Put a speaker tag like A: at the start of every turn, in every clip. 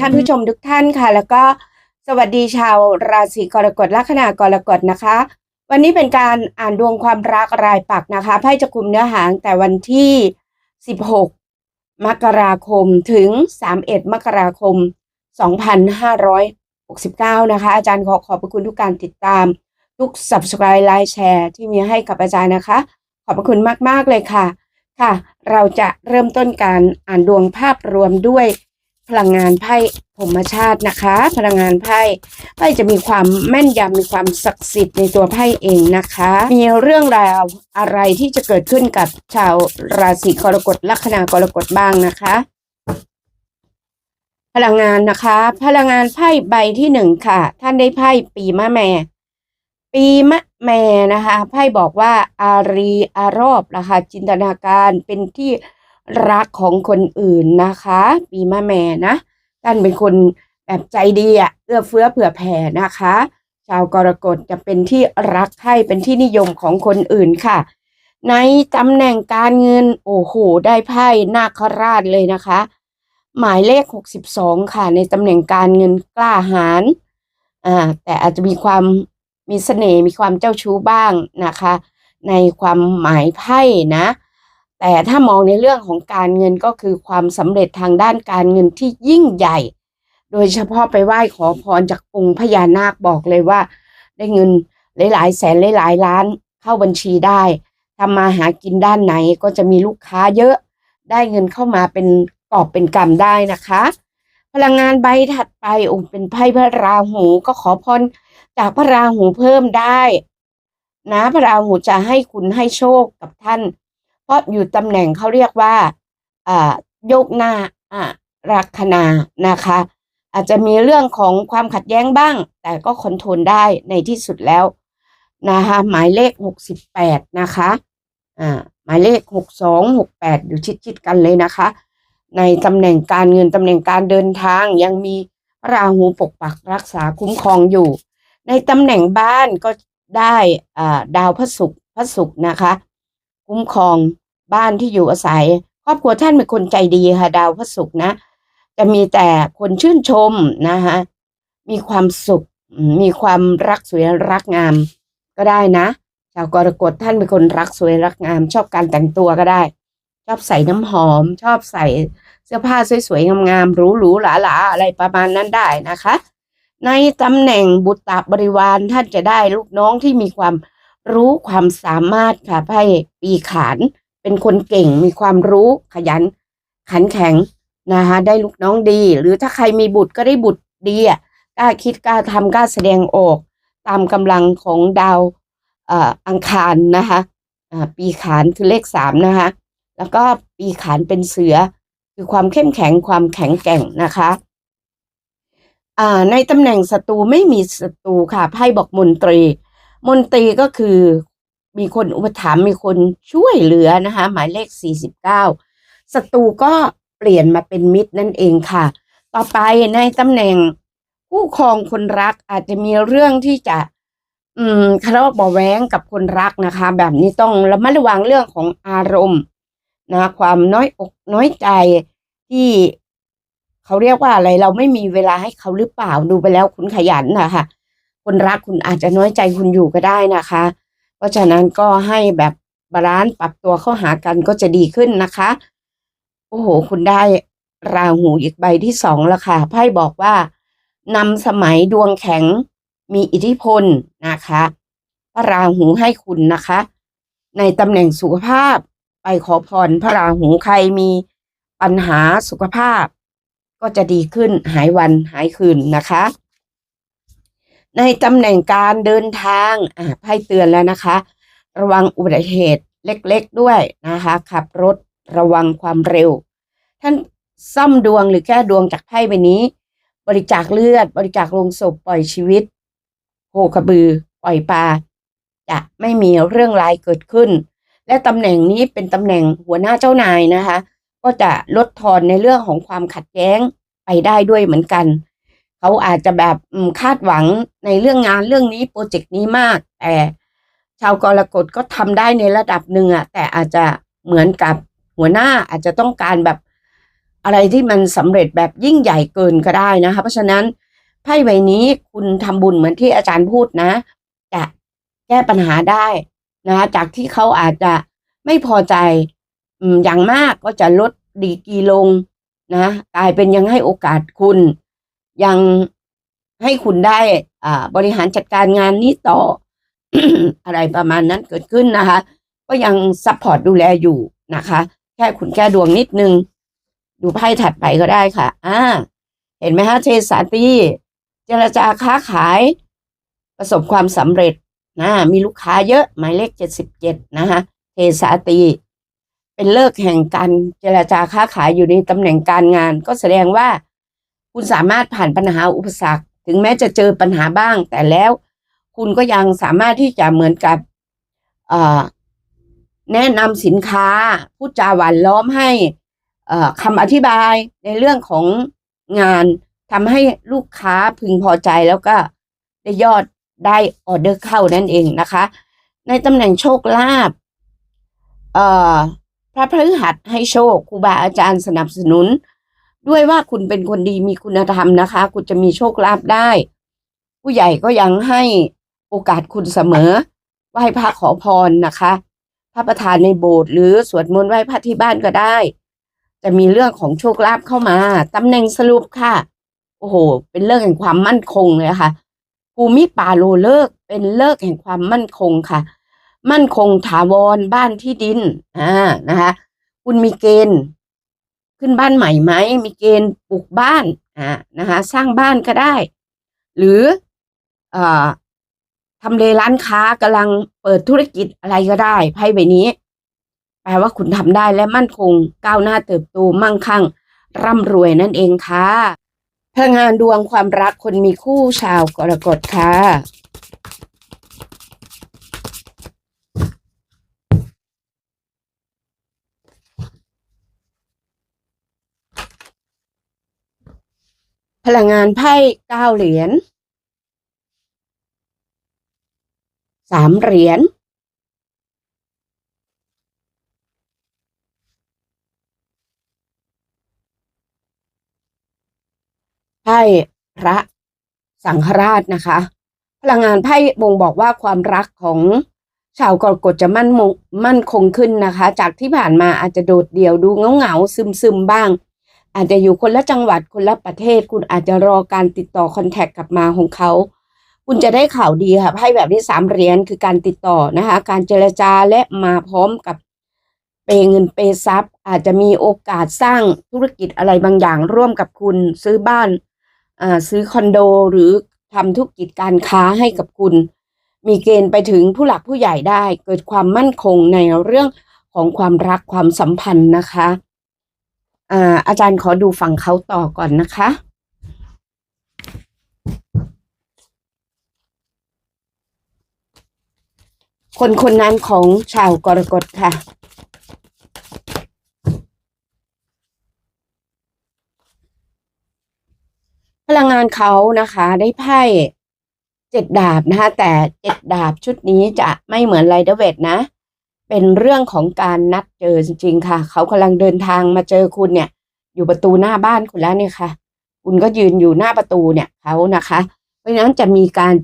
A: ท่านผู้ชมทุกท่านค่ะ แล้วก็สวัสดีชาวราศีกรกฎลัคนากรกฎนะคะ วันนี้เป็นการอ่านดวงความรักรายปักนะคะไพ่จะคุมเนื้อหางแต่วันที่ 16 มกราคมถึง 31 มกราคม 2569 นะคะ อาจารย์ขอขอบพระคุณทุกการติดตามทุก subscribe ไลค์แชร์ที่มีให้กับอาจารย์นะคะ ขอบพระคุณมาก ๆ เลยค่ะ ค่ะ เราจะเริ่มต้นการอ่านดวงภาพรวมด้วย พลังงานไพ่พรหมชาตินะคะ พลังงานไพ่ไพ่จะมีความแม่นยำมีความศักดิ์สิทธิ์ในตัวไพ่เองนะคะ มีเรื่องราวอะไรที่จะเกิดขึ้นกับชาวราศีกรกฎลัคนากรกฎบ้างนะคะ พลังงานนะคะ พลังงานไพ่ใบที่หนึ่งค่ะ ท่านได้ไพ่ปีมะแม่ปีมะแม่นะคะไพ่บอกว่าอารีอารอบนะคะจินตนาการเป็นที่ รักของคนอื่นนะคะ ปีมะแม่นะท่านเป็นคนแบบใจดีอะเอื้อเฟื้อเผื่อแผ่นะคะ ชาวกรกฎจะเป็นที่รักใคร่เป็นที่นิยมของคนอื่นค่ะ ในตำแหน่งการเงินโอ้โหได้ไพ่นาคราชเลยนะคะ หมายเลข 62 ค่ะ ในตำแหน่งการเงินกล้าหาญอ่าแต่อาจจะมีความมีเสน่ห์มีความเจ้าชู้บ้างนะคะ ในความหมายไพ่นะ แต่ถ้ามองในเรื่องของการเงินก็คือความสำเร็จทางด้านการเงินที่ยิ่งใหญ่ โดยเฉพาะไปไหว้ขอพรจากองค์พญานาคบอกเลยว่า ได้เงินหลายๆ แสนหลายๆล้านเข้าบัญชีได้ทำมาหากินด้านไหนก็จะมีลูกค้าเยอะ ได้เงินเข้ามาเป็นกอบเป็นกำได้นะคะ พลังงานใบถัดไปองค์เป็นไพ่พระราหูก็ขอพรจากพระราหูเพิ่มได้ นะพระราหูจะให้คุณให้โชคกับท่าน เพราะอยู่ตำแหน่งเขาเรียกว่าอ่าโยกหน้าอ่าลัคนานะคะ อาจจะมีเรื่องของความขัดแย้งบ้าง แต่ก็คอนโทรลได้ในที่สุดแล้วนะคะหมายเลขหกสิบแปดนะคะอ่าหมายเลขหกสองหกแปดอยู่ชิดๆกันเลยนะคะ ในตำแหน่งการเงินตำแหน่งการเดินทางยังมีระราหูปกปักรักษาคุ้มครองอยู่ ในตำแหน่งบ้านก็ได้อ่าดาวพระศุกร์พระศุกร์นะคะ คุ้มครองบ้านที่อยู่อาศัย ครอบครัวท่านเป็นคนใจดีค่ะ ดาวพระศุกร์นะ จะมีแต่คนชื่นชมนะคะมีความสุข มีความรักสวยรักงามก็ได้นะชาวกรกฎท่านเป็นคนรักสวยรักงาม ชอบการแต่งตัวก็ได้ ชอบใส่น้ำหอม ชอบใส่เสื้อผ้าสวยๆงามๆหรูๆหลาๆอะไรประมาณนั้นได้นะคะ ในตำแหน่งบุตรบริวารท่านจะได้ลูกน้องที่มีความ รู้ความสามารถค่ะไพ่ปีขานเป็นคนเก่งมีความรู้ขยัน ขันแข็งนะคะได้ลูกน้องดี หรือถ้าใครมีบุตรก็ได้บุตรดีอะกล้าคิดกล้าทำกล้าแสดงออก ตามกำลังของดาวออังคารนะคะปีขานคือเลขสามนะคะแล้วก็ปีขานเป็นเสือคือความเข้มแข็งความแข็งแกร่งนะคะในตำแหน่งศัตรูไม่มีศัตรูค่ะไพ่บอกมนตรี มนตรีก็คือมีคนอุปถัมภ์มีคนช่วยเหลือนะคะ หมายเลข 49ศัตรูก็เปลี่ยนมาเป็นมิตรนั่นเองค่ะ ต่อไปในตำแหน่งคู่ครองคนรักอาจจะมีเรื่องที่จะ อืมทะเลาะเบาะแว้งกับคนรักนะคะ แบบนี้ต้องระมัดระวังเรื่องของอารมณ์นะความน้อยอกน้อยใจที่เขาเรียกว่าอะไรเราไม่มีเวลาให้เขาหรือเปล่าดูไปแล้วคุณขยันนะคะ คนรักคุณอาจจะน้อยใจคุณอยู่ก็ได้นะคะ เพราะฉะนั้นก็ให้แบบบาลานซ์ปรับตัวเข้าหากันก็จะดีขึ้นนะคะ โอ้โห คุณได้ราหูอีกใบที่สองแล้วค่ะไพ่บอกว่านำสมัยดวงแข็งมีอิทธิพลนะคะพระราหูให้คุณนะคะ ในตำแหน่งสุขภาพไปขอพรพระราหูใครมีปัญหาสุขภาพ ก็จะดีขึ้นหายวันหายคืนนะคะ ในตำแหน่งการเดินทางอ่าไพ่เตือนแล้วนะคะ ระวังอุบัติเหตุเล็กๆด้วยนะคะ ขับรถระวังความเร็ว ท่านซ่อมดวงหรือแก้ดวงจากไพ่ใบนี้ บริจาคเลือด บริจาคลงศพปล่อยชีวิตโคกระบือ ปล่อยปลาจะไม่มีเรื่องร้ายเกิดขึ้น และตำแหน่งนี้เป็นตำแหน่งหัวหน้าเจ้านายนะคะ ก็จะลดทอนในเรื่องของความขัดแย้งไปได้ด้วยเหมือนกัน เขาอาจจะแบบคาดหวังในเรื่องงานเรื่องนี้โปรเจกต์นี้มาก แต่ชาวกรกฎก็ทำได้ในระดับหนึ่งอะแต่อาจจะเหมือนกับหัวหน้าอาจจะต้องการแบบอะไรที่มันสำเร็จแบบยิ่งใหญ่เกินก็ได้นะคะ เพราะฉะนั้นไพ่ใบนี้คุณทำบุญเหมือนที่อาจารย์พูดนะ จะแก้ปัญหาได้นะจากที่เขาอาจจะไม่พอใจอย่างมากก็จะลดดีกีลงนะกลายเป็นยังให้โอกาสคุณ ยังให้คุณได้อ่าบริหารจัดการงานนี้ต่อ อะไรประมาณนั้นเกิดขึ้นนะคะ ก็ยังซัพพอร์ตดูแลอยู่นะคะ แค่คุณแก้ดวงนิดนึง ดูไพ่ถัดไปก็ได้ค่ะ อ่า เห็นไหมฮะเทสาตีเจรจาค้าขาย ประสบความสำเร็จนะมีลูกค้าเยอะหมายเลขเจ็ดสิบเจ็ดนะคะเทสาตี เป็นเลิกแห่งการเจรจาค้าขายอยู่ในตำแหน่งการงาน ก็แสดงว่า คุณสามารถผ่านปัญหาอุปสรรค ถึงแม้จะเจอปัญหาบ้าง แต่แล้วคุณก็ยังสามารถที่จะเหมือนกับแนะนำสินค้าพูดจาหวานล้อมให้คำอธิบายในเรื่องของงานทำให้ลูกค้าพึงพอใจแล้วก็ได้ยอดได้ออเดอร์เข้านั่นเองนะคะ ในตำแหน่งโชคลาภพระพฤหัสให้โชคครูบาอาจารย์สนับสนุน ด้วยว่าคุณเป็นคนดีมีคุณธรรมนะคะ คุณจะมีโชคลาภได้ ผู้ใหญ่ก็ยังให้โอกาสคุณเสมอไหว้พระขอพรนะคะพระประธานในโบสถ์หรือสวดมนต์ไหว้พระที่บ้านก็ได้ จะมีเรื่องของโชคลาภเข้ามาตำแหน่งสรุปค่ะ โอ้โห เป็นเลิกแห่งความมั่นคงเลยค่ะภูมิป่าโลเลิกเป็นเลิกแห่งความมั่นคงค่ะ มั่นคงถาวรบ้านที่ดินอ่านะคะ คุณมีเกณฑ์ ขึ้นบ้านใหม่ไหมมีเกณฑ์ปลูกบ้านอ่านะคะสร้างบ้านก็ได้ หรือเอ่อทำเลร้านค้ากำลังเปิดธุรกิจอะไรก็ได้ไพ่ใบนี้ แปลว่าคุณทำได้และมั่นคงก้าวหน้าเติบโตมั่งคั่ง ร่ำรวยนั่นเองค่ะพลังงานดวงความรักคนมีคู่ชาวกรกฎค่ะ พลังงานไพ่เก้าเหรียญสามเหรียญไพ่พระสังฆราชนะคะ พลังงานไพ่บ่งบอกว่าความรักของชาวกรกฎจะมั่นมั่นคงขึ้นนะคะ จากที่ผ่านมาอาจจะโดดเดี่ยวดูเงาเงาซึมซึมบ้าง อาจจะอยู่คนละจังหวัดคนละประเทศ คุณอาจจะรอการติดต่อคอนแทคกลับมาของเขา คุณจะได้ข่าวดีค่ะไพ่แบบที่สามเหรียญคือการติดต่อนะคะ การเจรจาและมาพร้อมกับเปย์เงินเปย์ทรัพย์อาจจะมีโอกาสสร้างธุรกิจอะไรบางอย่างร่วมกับคุณซื้อบ้านซื้อคอนโดหรือทำธุรกิจการค้าให้กับคุณ มีเกณฑ์ไปถึงผู้หลักผู้ใหญ่ได้ เกิดความมั่นคงในเรื่องของความรักความสัมพันธ์นะคะ อาจารย์ขอดูฝั่งเขาต่อก่อนนะคะ คนคนนั้นของชาวกรกฎค่ะพลังงานเขานะคะ ได้ไพ่เจ็ดดาบนะคะ แต่เจ็ดดาบชุดนี้จะไม่เหมือนไรเดเวทนะ เป็นเรื่องของการนัดเจอจริงๆค่ะ เขากำลังเดินทางมาเจอคุณเนี่ย อยู่ประตูหน้าบ้านคุณแล้วเนี่ยค่ะ คุณก็ยืนอยู่หน้าประตูเนี่ยเขานะคะ เพราะฉะนั้นจะมีการ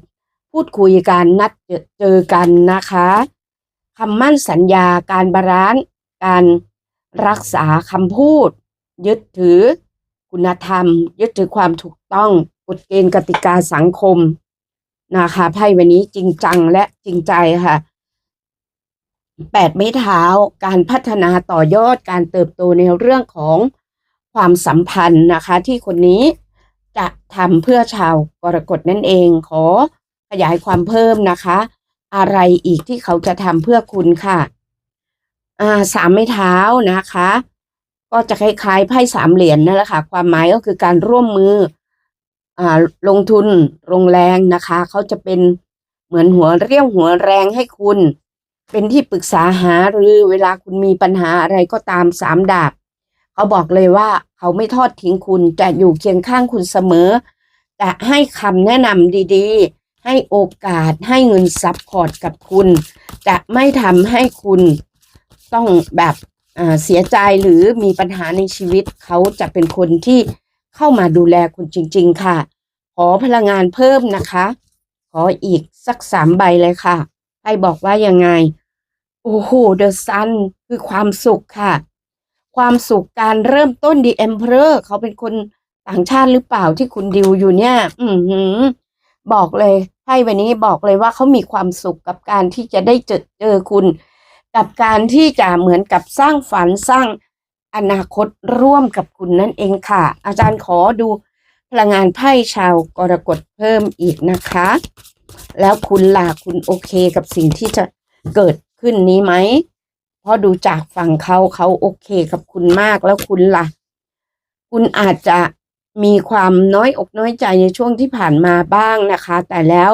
A: พูดคุยการนัดเจอเจอกันนะคะคำมั่นสัญญาการบาลานซ์การรักษาคำพูด ยึดถือคุณธรรม ยึดถือความถูกต้องกฎเกณฑ์กติกาสังคมนะคะไพ่วันนี้จริงจังและจริงใจค่ะ แปดไม้เท้า การพัฒนาต่อยอดการเติบโตในเรื่องของความสัมพันธ์นะคะ ที่คนนี้จะทำเพื่อชาวกรกฎนั่นเอง ขอขยายความเพิ่มนะคะ อะไรอีกที่เขาจะทำเพื่อคุณค่ะสามไม้เท้านะคะ ก็จะคล้ายๆไพ่สามเหรียญนั่นแหละค่ะ ความหมายก็คือการร่วมมืออลงทุนลงแรงนะคะ เขาจะเป็นเหมือนหัวเรี่ยวหัวแรงให้คุณ เป็นที่ปรึกษาหาหรือเวลาคุณมีปัญหาอะไรก็ตามสามดาบ เขาบอกเลยว่าเขาไม่ทอดทิ้งคุณจะอยู่เคียงข้างคุณเสมอจะให้คำแนะนำดีๆ ให้โอกาสให้เงินซัพพอร์ตกับคุณ จะไม่ทำให้คุณต้องแบบเสียใจหรือมีปัญหาในชีวิต เขาจะเป็นคนที่เข้ามาดูแลคุณจริง ๆ ค่ะ ขอพลังงานเพิ่มนะคะ ขออีกสักสามใบเลยค่ะไพ่บอกว่ายังไง โอ้โหเดอะซันคือความสุขค่ะ ความสุขการเริ่มต้นดีเอ็มเพอร์เขาเป็นคนต่างชาติหรือเปล่าที่คุณดิวอยู่เนี่ย อือหือ บอกเลยไพ่ใบนี้บอกเลยว่าเขามีความสุขกับการที่จะได้เจอเจอคุณ กับการที่จะเหมือนกับสร้างฝันสร้างอนาคตร่วมกับคุณนั่นเองค่ะ อาจารย์ขอดูพลังงานไพ่ชาวกรกฎเพิ่มอีกนะคะ แล้วคุณล่ะคุณโอเคกับสิ่งที่จะเกิด ขึ้นนี้ไหมเพราะดูจากฝั่งเขาเขาโอเคกับคุณมากแล้วคุณล่ะ คุณอาจจะมีความน้อยอกน้อยใจในช่วงที่ผ่านมาบ้างนะคะ แต่แล้ว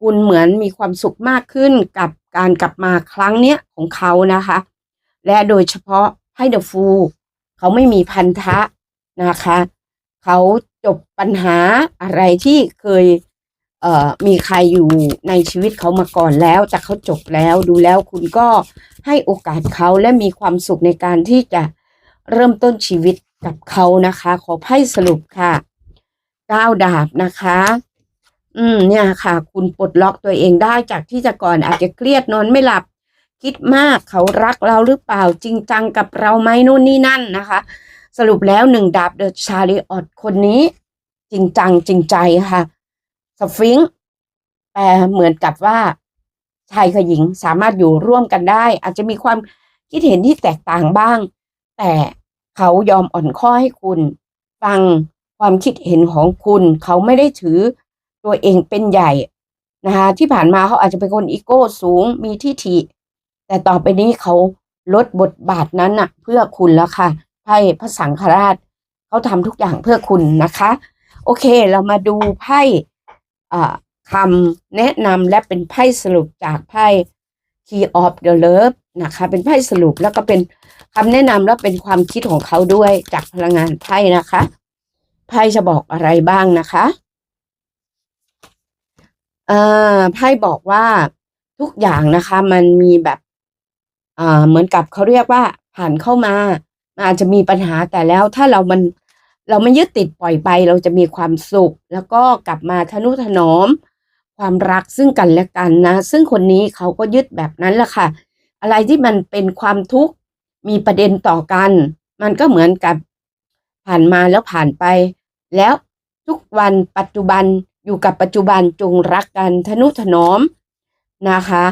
A: คุณเหมือนมีความสุขมากขึ้นกับการกลับมาครั้งเนี้ยของเขานะคะ และโดยเฉพาะให้เดอะฟูเขาไม่มีพันธะนะคะ เขาจบปัญหาอะไรที่เคย เอ่อมีใครอยู่ในชีวิตเขามาก่อนแล้ว แต่เขาจบแล้วดูแล้วคุณก็ให้โอกาสเขาและมีความสุขในการที่จะเริ่มต้นชีวิตกับเขานะคะ ขอไพ่สรุปค่ะก้าวดาบนะคะ อืมเนี่ยค่ะ คุณปลดล็อกตัวเองได้จากที่จะก่อนอาจจะเครียดนอนไม่หลับ คิดมากเขารักเราหรือเปล่าจริงจังกับเราไหมนู่นนี่นั่นนะคะ สรุปแล้วหนึ่งดาบเดอะชาริออตคนนี้ จริงจังจริงใจค่ะ สฟิงค์แปลเหมือนกับว่า ชายกับหญิงสามารถอยู่ร่วมกันได้ อาจจะมีความคิดเห็นที่แตกต่างบ้าง แต่เขายอมอ่อนข้อให้คุณ ฟังความคิดเห็นของคุณ เขาไม่ได้ถือตัวเองเป็นใหญ่นะคะที่ผ่านมาเขาอาจจะเป็นคนอีโก้สูงมีที่ฐิ แต่ต่อไปนี้เขาลดบทบาทนั้นน่ะ เพื่อคุณแล้วค่ะไพ่พระสังฆราช เขาทำทุกอย่างเพื่อคุณนะคะ โอเค เรามาดูไพ่ คำแนะนำและเป็นไพ่สรุปจากไพ่ Key of the Love นะคะ เป็นไพ่สรุปแล้วก็เป็นคำแนะนำแล้วเป็นความคิดของเขาด้วยจากพลังงานไพ่นะคะ ไพ่จะบอกอะไรบ้างนะคะไพ่บอกว่าทุกอย่างนะคะ มันมีแบบเหมือนกับเขาเรียกว่าผ่านเข้ามามันอาจจะมีปัญหาแต่แล้วถ้าเรามัน เราไม่ยึดติดปล่อยไป เราจะมีความสุข แล้วก็กลับมาทนุถนอม ความรักซึ่งกันและกันนะ ซึ่งคนนี้เขาก็ยึดแบบนั้นแหละค่ะ อะไรที่มันเป็นความทุกข์มีประเด็นต่อกัน มันก็เหมือนกับผ่านมาแล้วผ่านไป แล้วทุกวันปัจจุบันอยู่กับปัจจุบันจงรักกันทนุถนอมนะคะ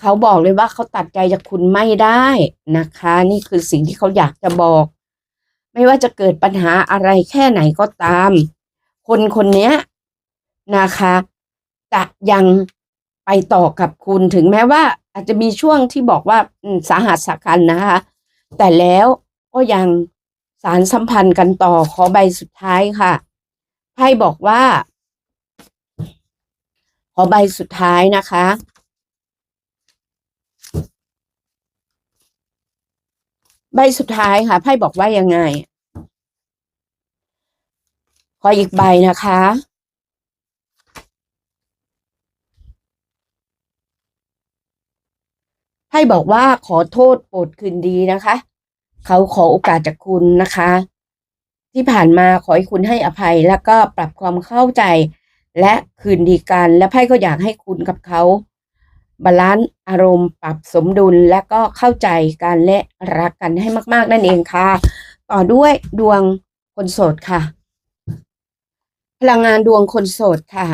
A: เขาบอกเลยว่าเขาตัดใจจากคุณไม่ได้นะคะ นี่คือสิ่งที่เขาอยากจะบอก ไม่ว่าจะเกิดปัญหาอะไรแค่ไหนก็ตาม คนคนนี้นะคะจะยังไปต่อกับคุณถึงแม้ว่า อาจจะมีช่วงที่บอกว่าสาหัสสากันนะคะ แต่แล้วก็ยังสารสัมพันธ์กันต่อขอใบสุดท้ายค่ะไพ่บอกว่า ขอใบสุดท้ายนะคะ ใบสุดท้ายค่ะไพ่บอกว่ายังไง ขออีกใบนะคะไพ่บอกว่าขอโทษโปรดคืนดีนะคะ เขาขอโอกาสจากคุณนะคะ ที่ผ่านมาขอให้คุณให้อภัยแล้วก็ปรับความเข้าใจและคืนดีกัน และไพ่ก็อยากให้คุณกับเขา บาลานซ์อารมณ์ ปรับสมดุลและก็เข้าใจกันและรักกันให้มากๆนั่นเองค่ะ ต่อด้วยดวงคนโสดค่ะ พลังงานดวงคนโสดค่ะ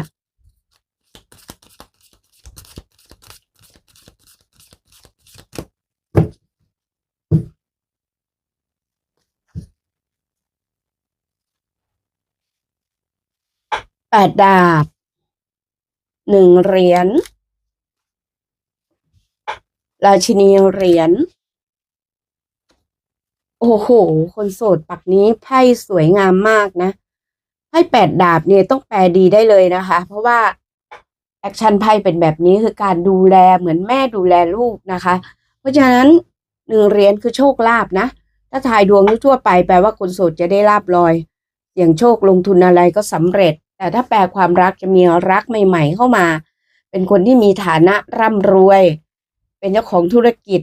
A: แปดดาบหนึ่งเหรียญ ราชินีเหรียญ โอ้โห คนโสดปักนี้ไพ่สวยงามมากนะ ไพ่แปดดาบเนี่ยต้องแปลดีได้เลยนะคะ เพราะว่าแอคชั่นไพ่เป็นแบบนี้คือการดูแลเหมือนแม่ดูแลลูกนะคะ เพราะฉะนั้นหนึ่งเหรียญคือโชคลาภนะ ถ้าทายดวงทั่วไปแปลว่าคนโสดจะได้ลาบลอย เสี่ยงโชคลงทุนอะไรก็สำเร็จ แต่ถ้าแปลความรักจะมีรักใหม่ ๆ เข้ามา เป็นคนที่มีฐานะร่ำรวย เป็นเจ้าของธุรกิจ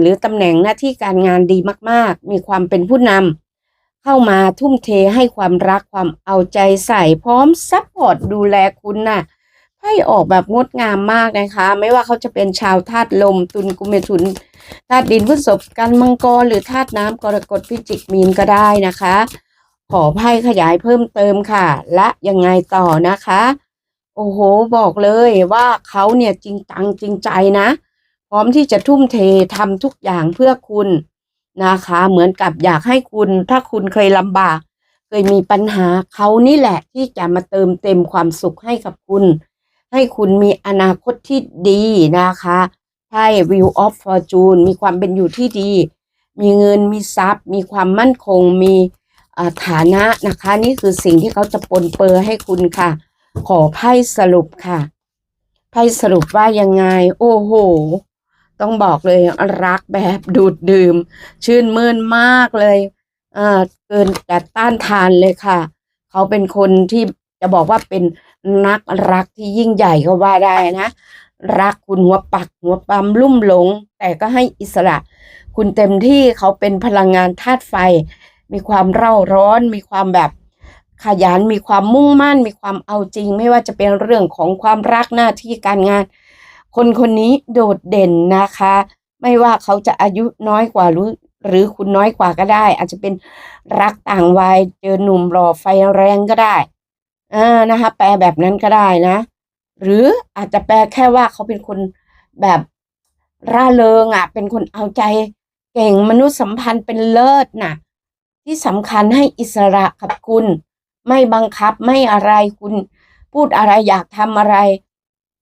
A: หรือตำแหน่งหน้าที่การงานดีมาก ๆ มีความเป็นผู้นำเข้ามาทุ่มเทให้ความรักความเอาใจใส่พร้อมซัพพอร์ตดูแลคุณน่ะไพ่ออกแบบงดงามมากนะคะ ไม่ว่าเขาจะเป็นชาวธาตุลม ตุลกุมเมถุนธาตุดินพฤษภกันมังกรหรือธาตุน้ำกรกฎพิจิกมีนก็ได้นะคะ ขอไพ่ขยายเพิ่มเติมค่ะ และยังไงต่อนะคะ โอ้โห บอกเลยว่าเขาเนี่ยจริงจังจริงใจนะ พร้อมที่จะทุ่มเททำทุกอย่างเพื่อคุณนะคะ เหมือนกับอยากให้คุณ ถ้าคุณเคยลำบาก เคยมีปัญหาเขานี่แหละที่จะมาเติมเต็มความสุขให้กับคุณ ให้คุณมีอนาคตที่ดีนะคะไพ่ View of Fortune มีความเป็นอยู่ที่ดี มีเงินมีทรัพย์ มีความมั่นคง มีฐานะนะคะ นี่คือสิ่งที่เขาจะปนเปื้อให้คุณค่ะ ขอไพ่สรุปค่ะ ไพ่สรุปว่ายังไง โอ้โห ต้องบอกเลยรักแบบดูดดื่ม ชื่นมื่นมากเลยอ่าเกินจะต้านทานเลยค่ะ เขาเป็นคนที่จะบอกว่าเป็นนักรักที่ยิ่งใหญ่ก็ว่าได้นะ รักคุณหัวปักหัวปั๊มลุ่มหลง แต่ก็ให้อิสระ คุณเต็มที่เขาเป็นพลังงานธาตุไฟ มีความเร่าร้อน มีความแบบขยันมีความมุ่งมั่น มีความเอาจริง ไม่ว่าจะเป็นเรื่องของความรักหน้าที่การงาน คนคนนี้โดดเด่นนะคะ ไม่ว่าเขาจะอายุน้อยกว่าหรือหรือคุณน้อยกว่าก็ได้ อาจจะเป็นรักต่างวัยเจอหนุ่มหล่อไฟแรงก็ได้อ่านะคะ แปลแบบนั้นก็ได้นะ หรืออาจจะแปลแค่ว่าเขาเป็นคนแบบร่าเริงอะ เป็นคนเอาใจเก่งมนุษยสัมพันธ์เป็นเลิศน่ะ ที่สำคัญให้อิสระกับคุณ ไม่บังคับไม่อะไรคุณ พูดอะไรอยากทำอะไร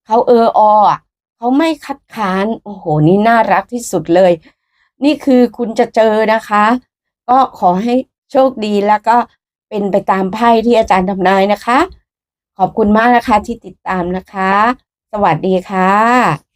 A: เขาเออออะ เขาไม่คัดค้าน โอ้โห นี่น่ารักที่สุดเลย นี่คือคุณจะเจอนะคะ ก็ขอให้โชคดีแล้วก็เป็นไปตามไพ่ที่อาจารย์ทำนายนะคะ ขอบคุณมากนะคะที่ติดตามนะคะ สวัสดีค่ะ